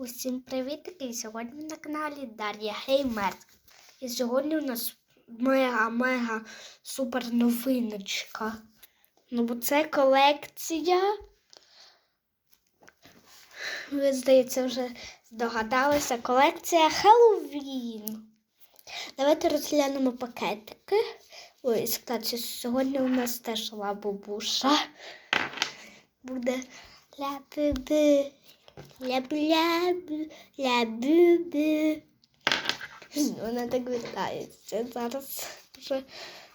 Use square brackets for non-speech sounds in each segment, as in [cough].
Усім привітки! Сьогодні на каналі Дар'я Геймер. І сьогодні у нас мега-мега супер новиночка. Ну, бо це колекція. Ви, здається, вже здогадалися. Колекція Хеллоуін. Давайте розглянемо пакетики. Ой, кстати, сьогодні у нас теж лабубуша. Буде ля-бу-бу. Ля-бу-ля-бу, ля-бу-бу. Вона так вітається. Зараз вже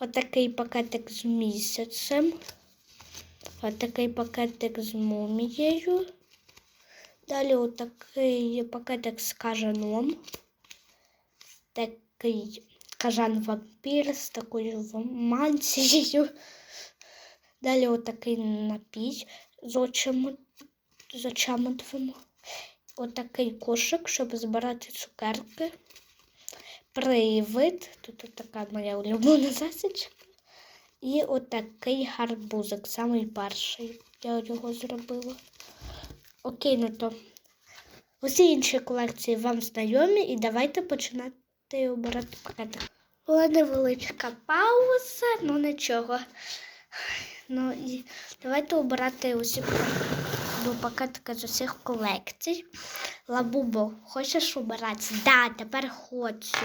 отакий пакетик з місяцем. Отакий пакетик з мумією. Далі отакий пакетик з кажаном. Такий кажан вампір з такою мантією. Далі отакий напій з очима з очами. Отакий кошик, щоб збирати цукерки. Привид. Тут така моя улюблена засічка. І отакий гарбузик, самий перший. Я його зробила. Окей, ну то усі інші колекції вам знайомі, і давайте починати обирати пакети. Була невеличка пауза, ну нічого. Ну і давайте обирати усі пакетика з усіх колекцій. Лабубо, хочеш обирати? Да, тепер хочу.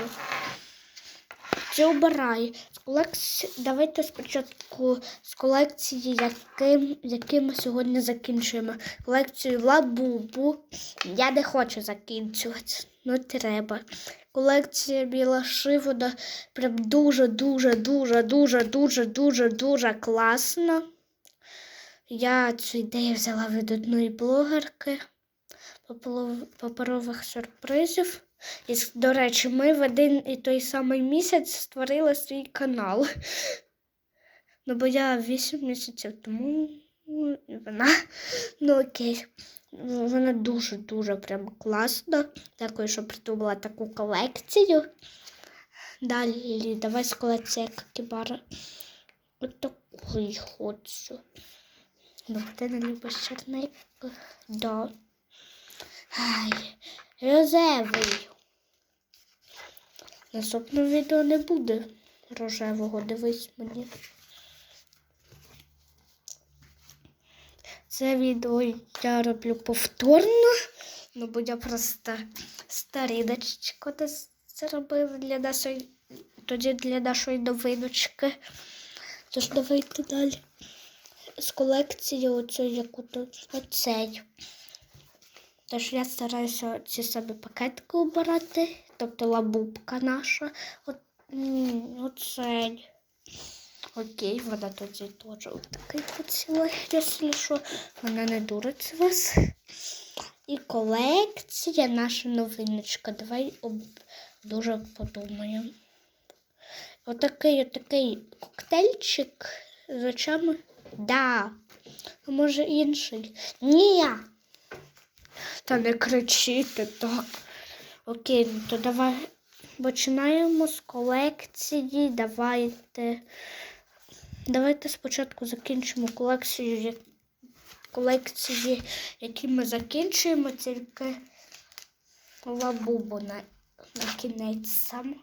Ти обирай. З колекції... Давайте спочатку з колекції, яким, які ми сьогодні закінчуємо. Колекцію Лабубу. Я не хочу закінчувати. Ну треба. Колекція біла шивода прям дуже, дуже, дуже, дуже, дуже, дуже, дуже класна. Я цю ідею взяла від одної блогерки паперових сюрпризів. І, до речі, ми в один і той самий місяць створили свій канал. Ну, бо я 8 місяців тому ну, вона. Ну окей. Вона дуже-дуже прям класна. Дякую, що придумала таку колекцію. Далі давай з колекції Какібара. Ось такий хочу. Ну, ти не любиш чорненько? Да. Ай, рожевий. Наступного відео не буде рожевого, дивись мені. Це відео я роблю повторно, ну бо я просто старідочку це робила для нашої, тоді для нашої новиночки. Тож давайте далі з колекції оцю яку тут оцей. Тож я стараюся ці собі пакетики обирати, тобто лабубка наша. От, оцей. Окей, вона тоді теж такий хотіла, якщо що. Вона не дурить вас. І колекція наша новиночка. Давай об... дуже подумаємо. Отакий отакий коктейльчик з очами. Да. А може інший? Ні. Та не кричите так. Окей, ну то давай починаємо з колекції. Давайте. Давайте спочатку закінчимо колекцію, колекції, які ми закінчуємо, тільки лабубу на, на кінець сам.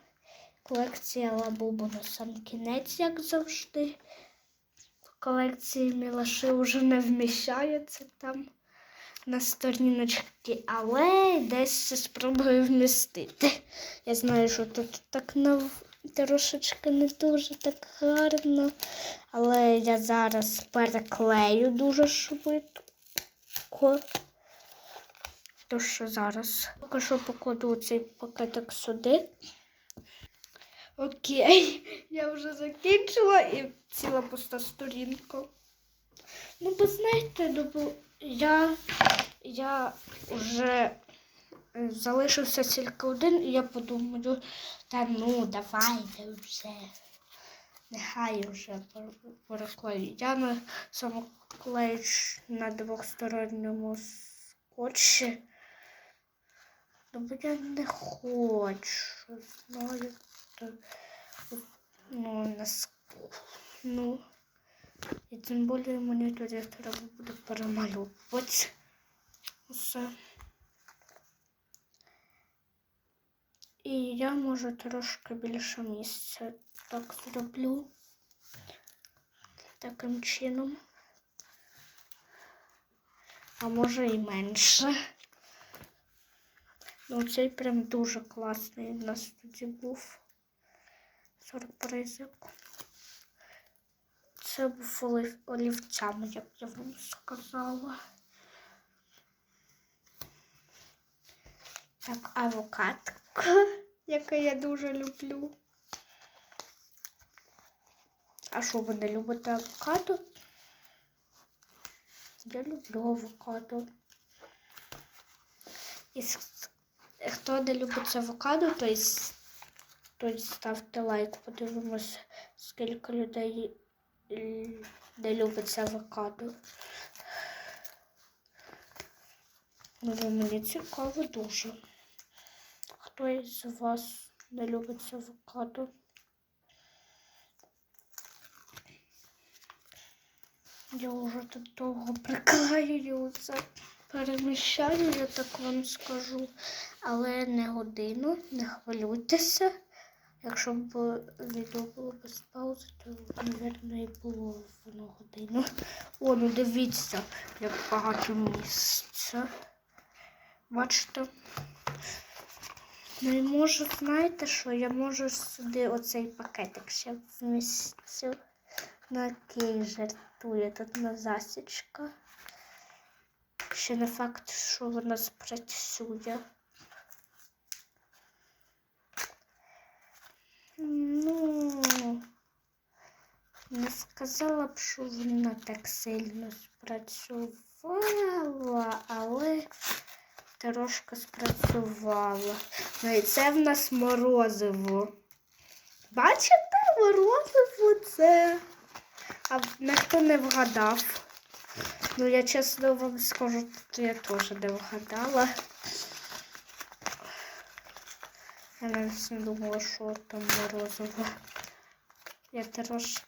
Колекція лабубу на сам кінець, як завжди. Колекції Мілаши вже не вміщається там на сторіночки, але десь спробую вмістити. Я знаю, що тут так нав... трошечки не дуже так гарно, але я зараз переклею дуже швидко. То що зараз покажу покладу цей пакетик сюди. Окей, [laughs] я вже закінчила і ціла пуста сторінка. Ну, ви знаєте, ну, я я вже залишився тільки один, і я подумаю, та ну давайте вже. Нехай вже переклею. Я на самоклеюч на двохсторонньому скотчі. Ну, бо я не хочу, знаю. Ну, на ну. І тим більше мені тоді треба буде перемалювати. Все. І я може трошки більше місця так зроблю. Таким чином. А може і менше. Ну, цей прям дуже класний у нас тоді був Сюрпризик. Це був олів- олівцями, як я вам сказала. Так, авокадка, [laughs] яке я дуже люблю. А що ви не любите авокадо? Я люблю авокадо. І хто не любить авокадо, то, й- то й ставте лайк. Подивимось, скільки людей не любить авокадо. Ну, мені цікаво дуже. Хто із вас не любить авокадо? Я вже тут довго приклеюся. Переміщаю, я так вам скажу. Але не годину, не хвилюйтеся. Якщо б відео було без паузи, то, мабуть, і було воно годину. О, ну дивіться, як багато місця. Бачите? Ну і можу, знаєте що, я можу сюди оцей пакетик ще вмістю. На який жартує тут на засічка. Ще не факт, що вона спрацює. Ну, не сказала б, що вона так сильно спрацювала, але трошки спрацювала. Ну і це в нас морозиво. Бачите, морозиво це. А ніхто не вгадав. Ну, я чесно вам скажу, що я теж не вгадала. Я навіть не думала, що там морозиво. Я трошки,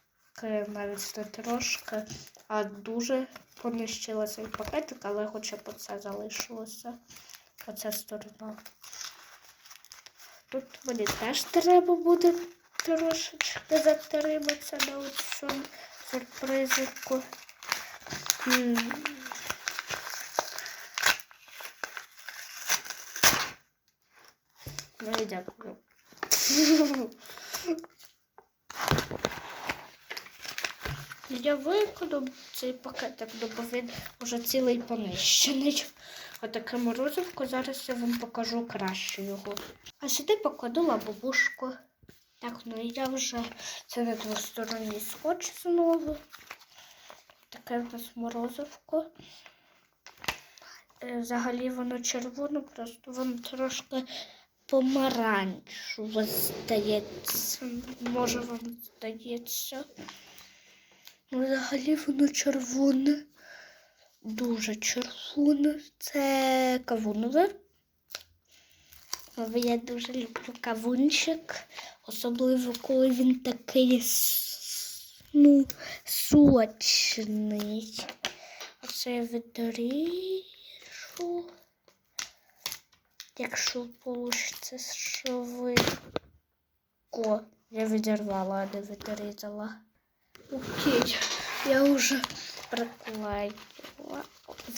навіть не трошки, а дуже понищила цей пакетик, але хоча б оце залишилося. Оця сторона. Тут мені теж треба буде трошечки затриматися на цьому сюрпризику. Ну і дякую. Я викладу цей пакетик, ну, бо він вже цілий понищений. Отаке морозивко, зараз я вам покажу краще його. А сюди покладу лабубушку. Так, ну і я вже це на двосторонній скотч знову. Таке в нас морозивко. Е, Взагалі воно червоне, просто воно трошки помаранчеве здається. Може вам здається. Ну, Взагалі воно червоне. Дуже червоне. Це кавунове. Я дуже люблю кавунчик. Особливо, коли він такий ну, сочний. Оце я відріжу. Якщо вийде швидко. Я відірвала, а не відрізала. Окей, я вже приклеїла.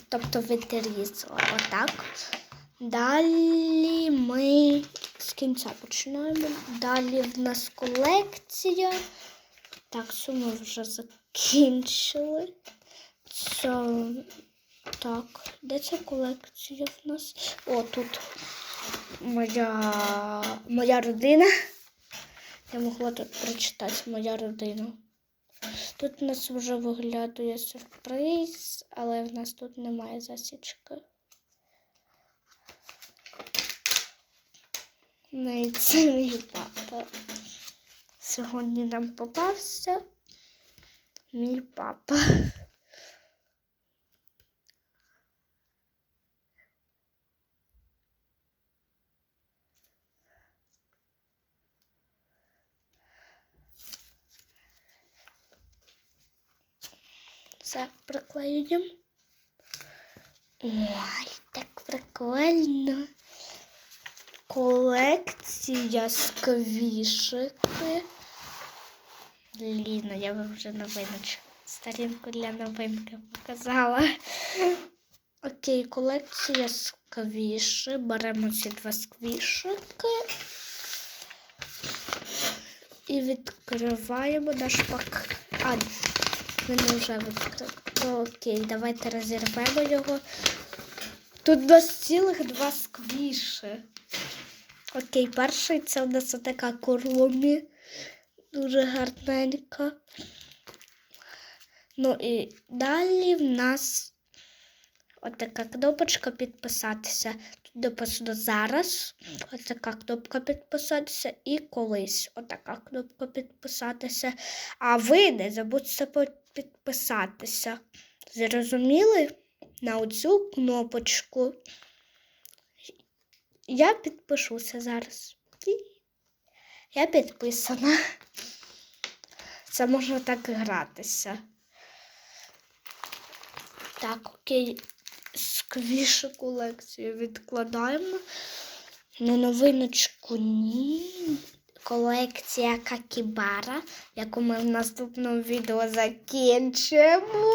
Тобто відрізала. Отак. Далі ми з кінця починаємо. Далі в нас колекція. Так, це ми вже закінчили. Це так, де ця колекція в нас? О, тут моя, моя родина. Я могла тут прочитати моя родина. Тут у нас вже виглядає сюрприз, але в нас тут немає засічки. Ну це мій папа. Сьогодні нам попався мій папа. Все, приклеюємо. Ой, так прикольно. колекція сквішики. Ліна, я вам вже новиночку. Сторінку для новинки показала. Окей, колекція сквіші. Беремо ці два сквішики. І відкриваємо наш пак. А, не вже відкрили. Окей, давайте розірвемо його. Тут нас цілих два сквіші. Окей, перший це у нас така куромі. Дуже гарненька. Ну і далі в нас отака кнопочка підписатися. Написано зараз. Отака кнопка підписатися і колись. Отака кнопка підписатися. А ви не забудьте підписатися. Зрозуміли? На оцю кнопочку. Я підпишуся зараз. Я підписана. Це можна так гратися. Так, окей. Сквішу колекцію відкладаємо. На новиночку ні. Колекція Какібара, яку ми в наступному відео закінчимо.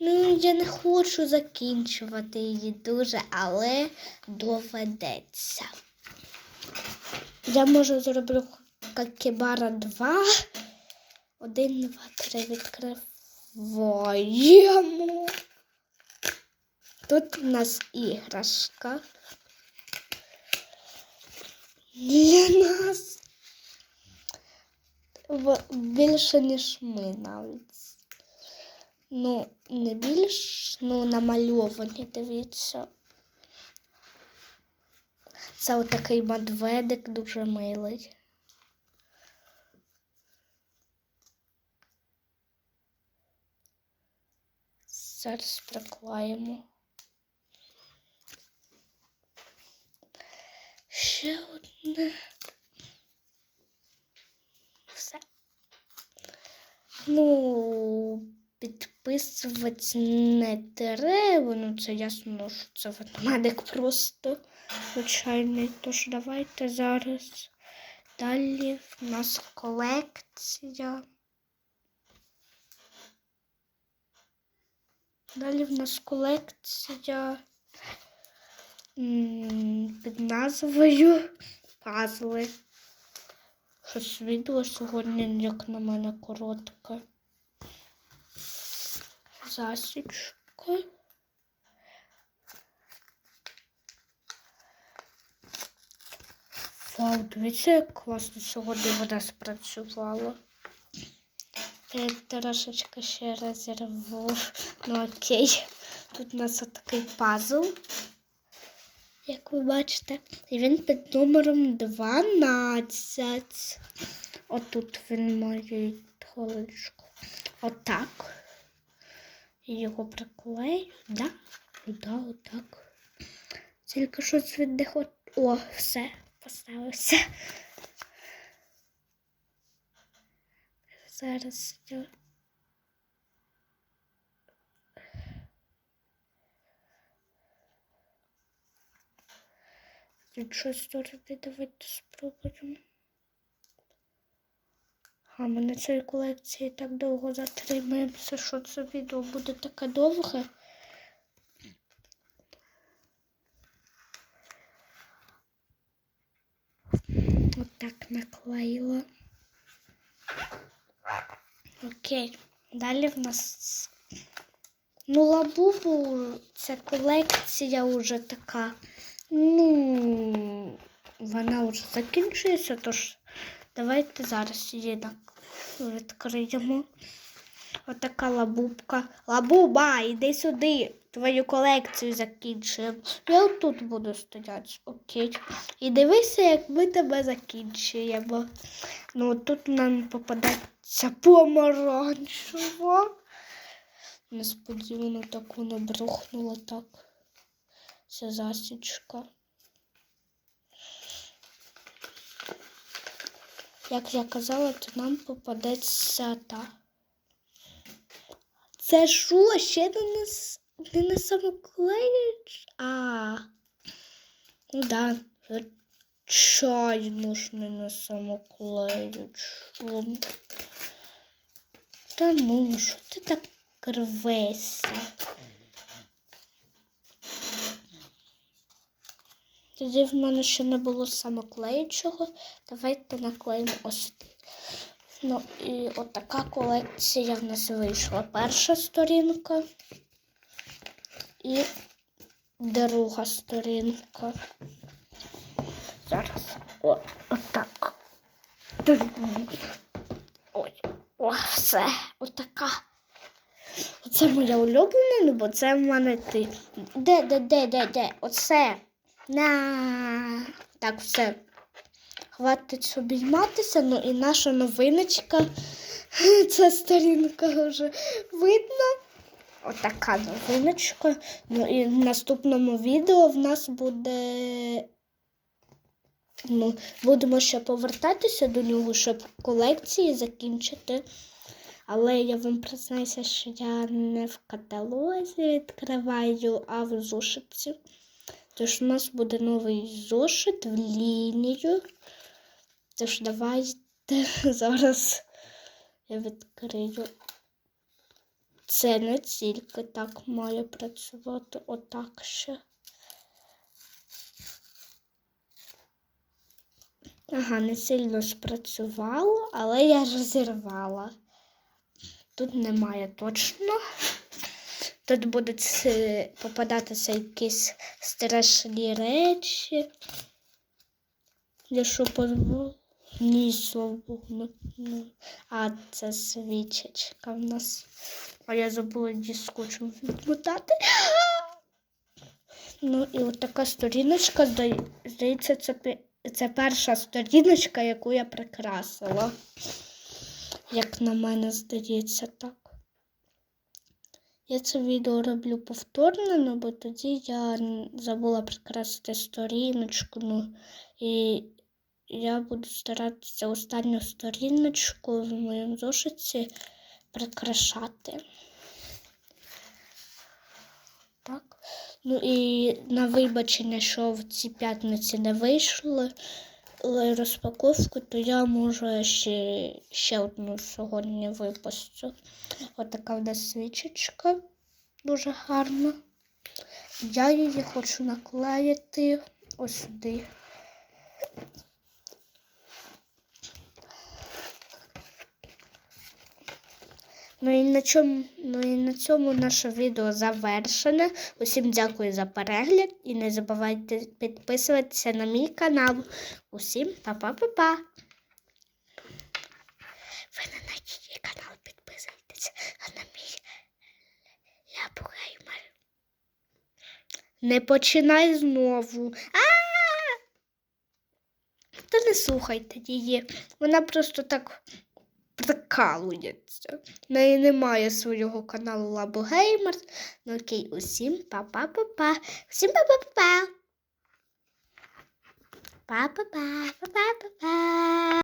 Ну, я не хочу закінчувати її дуже, але доведеться. Я можу зроблю Какібара 2. Один, два, три відкриваємо. Тут у нас іграшка. Для нас більше, ніж ми навіть. Ну, не більш, ну, намальовані, дивіться. Це отакий медведик дуже милий. Зараз приклеїмо. Ще одне. Все. Ну, підписувати не треба. Ну, це ясно, що це ведмедик просто звичайний. Тож давайте зараз. Далі в нас колекція. Далі в нас колекція під назвою Пазли. Щось відео сьогодні, як на мене, коротке. Засічка. Вау, дивіться, як класно сьогодні вона спрацювала. Я трошечки ще розірву. Ну окей. Тут у нас такий пазл, як ви бачите. І він під номером 12. Отут він має хвилиночку. Отак. Його приклею. Да? Да, отак. Тільки щось не. О, все, поставився. Зараз іншої сторони давайте спробуємо. А ми на цій колекції так довго затримаємося, що це відео буде таке довге. Отак наклеїла. Окей. Далі в нас. Ну, лабубу це колекція вже така. Ну, вона вже закінчується, тож давайте зараз її відкриємо. Отака лабубка. Лабуба, іди сюди. Твою колекцію закінчуємо. Я отут буду стояти. Окей. І дивися, як ми тебе закінчуємо. Ну, тут нам попадається помаранчева. Несподівано так воно брухнуло так. Це засічка. Як я казала, то нам попадеться та. Це що? Ще не на, с- не на самоклеїч? А. Ну да, звичайно ж не на самоклеючку. Та ну, що ти так рвешся? Тоді в мене ще не було самоклеючого. Давайте наклеїмо ось. Ну і отака колекція в нас вийшла. Перша сторінка і друга сторінка. Зараз. О, отак. Ой, о, все, отака. Оце моя улюблена, бо це в мене ти. Де, де, де, де, де? Оце. На. Так, все. Хватить обійматися, ну і наша новиночка. [laughs] Ця сторінка вже видно. Отака новиночка. Ну і в наступному відео в нас буде. Ну, будемо ще повертатися до нього, щоб колекції закінчити. Але я вам признаюся, що я не в каталозі відкриваю, а в зошитці. Тож у нас буде новий зошит в лінію. Тож давайте [laughs] зараз я відкрию. Це не тільки так має працювати, отак ще. Ага, не сильно спрацювало, але я розірвала. Тут немає точно. Тут будуть е, попадатися якісь страшні речі. Я що позволю? Ні, слава Богу. А, це свічечка в нас. А я забула її скотчем відмотати. Ну і от така сторіночка, здається, це, це перша сторіночка, яку я прикрасила. Як на мене здається, так. Я це відео роблю повторно, ну, бо тоді я забула прикрасити сторіночку. Ну, і я буду старатися останню сторіночку в моєму зошиті прикрашати. Так. Ну і на вибачення, що в цій п'ятниці не вийшло розпаковку, то я можу ще, ще одну сьогодні випустю. Отака в нас свічечка дуже гарна. Я її хочу наклеїти ось сюди. Ну і на цьому, ну і на цьому наше відео завершене. Усім дякую за перегляд і не забувайте підписуватися на мій канал. Усім па-па-па-па. Ви не на її канал підписуйтесь, а на мій я Геймер. Не починай знову. А! Та не слухайте її. Вона просто так прикалується. В неї немає свого каналу Лабу Геймерс. Ну окей, усім па-па-па-па. Усім па-па-па-па. Па-па-па, па-па-па-па.